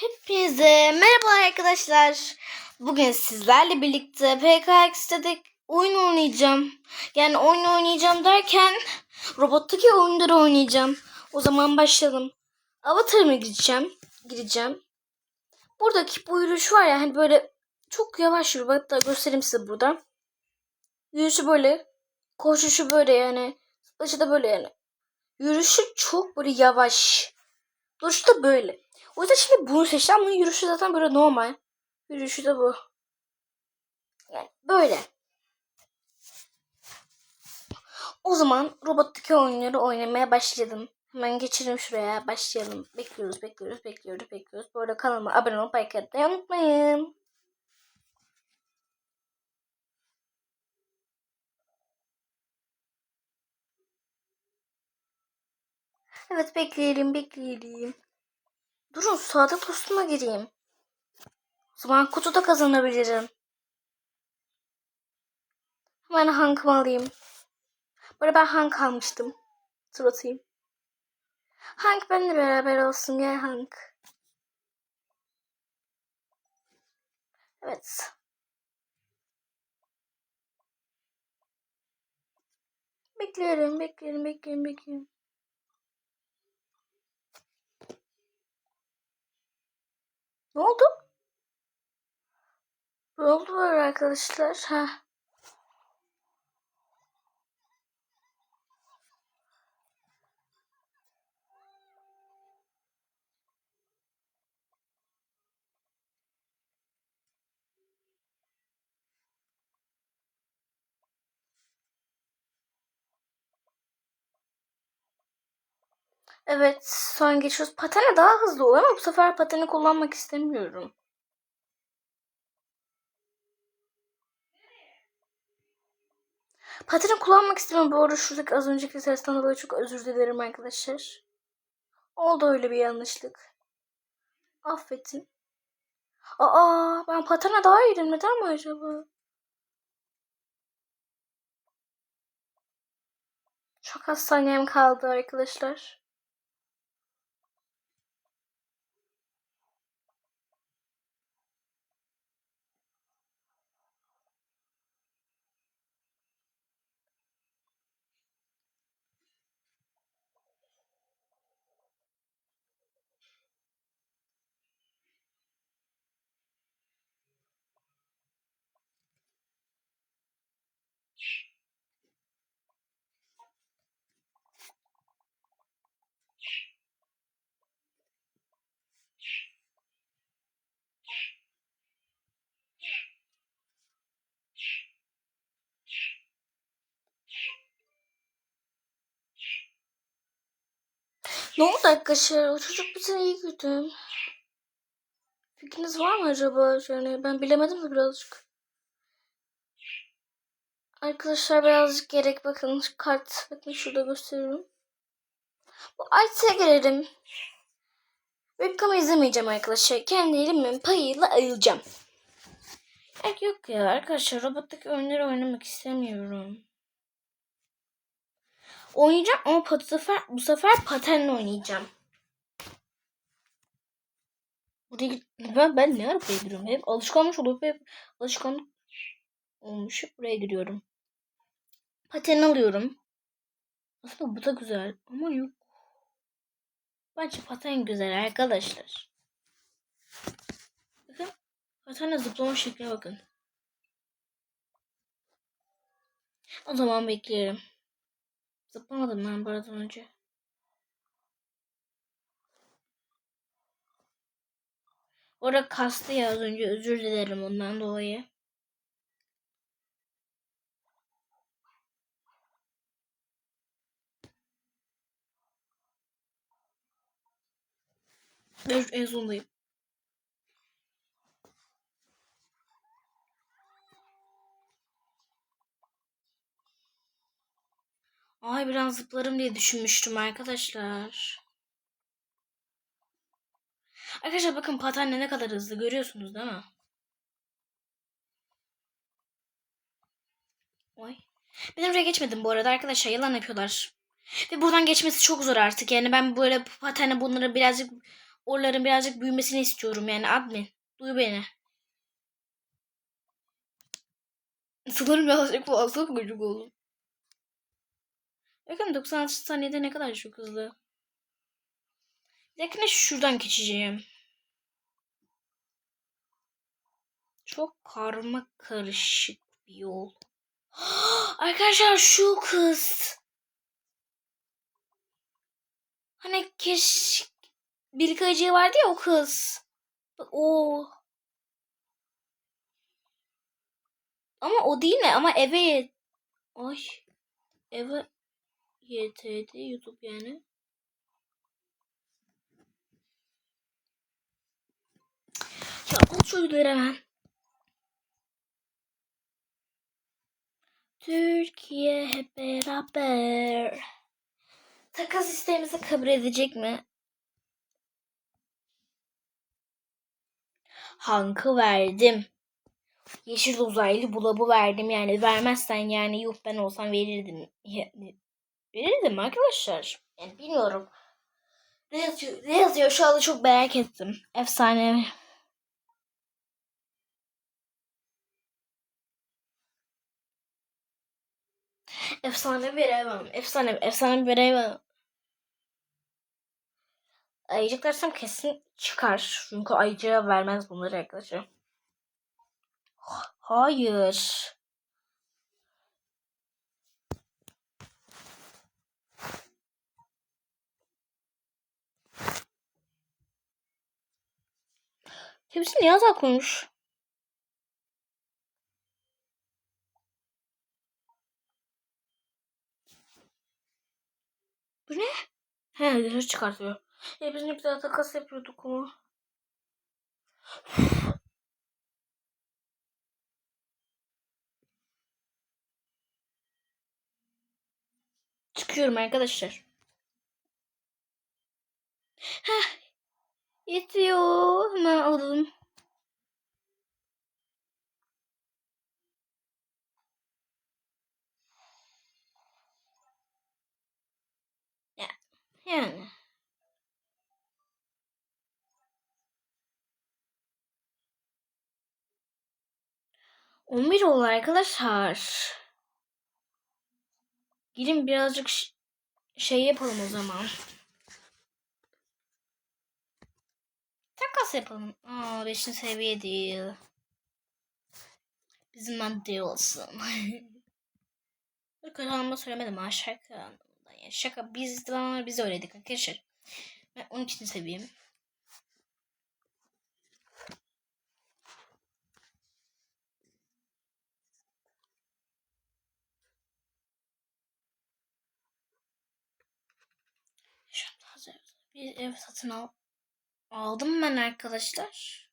Hepinize merhaba arkadaşlar. Bugün sizlerle birlikte PKX'de de oyun oynayacağım. Yani oyun oynayacağım derken robottaki oyunları oynayacağım. O zaman başlayalım. Avatar'ıma gireceğim. Gireceğim. Buradaki bu yürüyüş var ya hani böyle çok yavaş yürü. Hatta göstereyim size burada. Yürüyüşü böyle. Koşuşu böyle yani. Zıplışı da böyle yani. Yürüyüşü çok böyle yavaş. Duruşu da böyle. O yüzden şimdi bunu seçtim. Bunun yürüyüşü zaten böyle normal. Yürüyüşü de bu. Yani böyle. O zaman robottaki oyunları oynamaya başladım. Hemen geçelim şuraya. Başlayalım. Bekliyoruz, bekliyoruz, bekliyoruz, bekliyoruz. Bu arada kanalıma abone olup like atmayı unutmayın. Evet bekleyelim, bekleyelim. Durun sağda postuma gireyim. O zaman kutuda kazanabilirim. Hemen hankımı alayım. Böyle ben hank almıştım. Tur atayım. Hank benimle beraber olsun gel Hank. Evet. Bekliyorum, bekliyorum, bekliyorum, bekliyorum. Ne oldu? Ne oldu böyle arkadaşlar? Ha. Evet, sonra geçiyoruz. Patene daha hızlı oluyor ama bu sefer pateni kullanmak istemiyorum. Pateni kullanmak istemiyorum. Bu arada şuradaki az önceki sesten dolayı çok özür dilerim arkadaşlar. Oldu öyle bir yanlışlık. Affetin. Aa, ben patene daha iyiydim. Neden mi acaba? Çok az saniyem kaldı arkadaşlar. Ne oldu arkadaşlar? O çocuk bize iyi gidiyor. Fikriniz var mı acaba? Yani ben bilemedim de birazcık. Arkadaşlar birazcık gerek bakın kart. Bakın şurada gösteriyorum. Bu Art'a gelelim. Webcam'ı izlemeyeceğim arkadaşlar. Kendi elimin payıyla ayılacağım. Yok yok ya arkadaşlar robottaki oyunları oynamak istemiyorum. Oynayacağım ama bu sefer, bu sefer patenle oynayacağım. Buraya, ben, ben ne ara buraya giriyorum? Hep alışkanlık olup hep alışkanlık olmuş. Buraya giriyorum. Paten alıyorum. Aslında bu da güzel ama yok. Bence paten güzel arkadaşlar. Bakın. Patenle zıplama şekline bakın. O zaman bekleyelim. Zıplamadım ben buradan önce. Orada kastı ya az önce özür dilerim ondan dolayı. Ben en sondayım. Ay biraz zıplarım diye düşünmüştüm arkadaşlar. Arkadaşlar bakın patenle ne kadar hızlı görüyorsunuz değil mi? Oy. Ben oraya geçmedim bu arada arkadaşlar yalan yapıyorlar. Ve buradan geçmesi çok zor artık. Yani ben böyle patenle bunları birazcık Oraların birazcık büyümesini istiyorum yani admin. Duy beni. Sanırım birazcık fazla gıcık oldum. Bakın 96 saniyede ne kadar çok hızlı. Dakika şuradan geçeceğim. Çok karma karışık bir yol. Arkadaşlar şu kız. Hani keş bir kayıcı vardı ya o kız. O. Ama o değil mi? Ama eve Ay. Eve YT'de YouTube yani. Ya al hemen. Türkiye hep beraber. Takas isteğimizi kabul edecek mi? Hankı verdim. Yeşil uzaylı bulabı verdim yani vermezsen yani yuh ben olsam verirdim. Verirdim arkadaşlar. Yani bilmiyorum. Ne yazıyor, ne yazıyor şu anda çok merak ettim. Efsane. Efsane bir veremem. Efsane, efsane veremem. Ayıcık dersem kesin çıkar. Çünkü ayıcığa vermez bunları arkadaşlar. Hayır. Hepsi niye azal koymuş? Bu ne? He, dışarı çıkartıyor. E biz ne güzel takas yapıyorduk ama. Çıkıyorum arkadaşlar. Heh. Yetiyor. Hemen alalım. Ya, yani. On bir oldu arkadaşlar. Gidin birazcık şey yapalım o zaman. Takas yapalım. Aa 5. seviye değil. Bizimden değil olsun. Kötü anlamda söylemedim ha şaka anlamında. Yani şaka biz zamanlar biz öyleydik arkadaşlar. Ben 12. seviyem. Şu anda hazır. Bir ev satın al. Aldım ben arkadaşlar.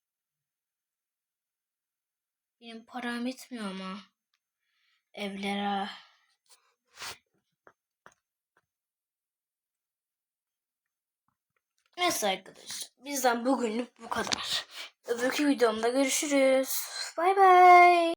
Benim param yetmiyor ama. Evlere. Neyse arkadaşlar. Bizden bugünlük bu kadar. Öbürkü videomda görüşürüz. Bay bay.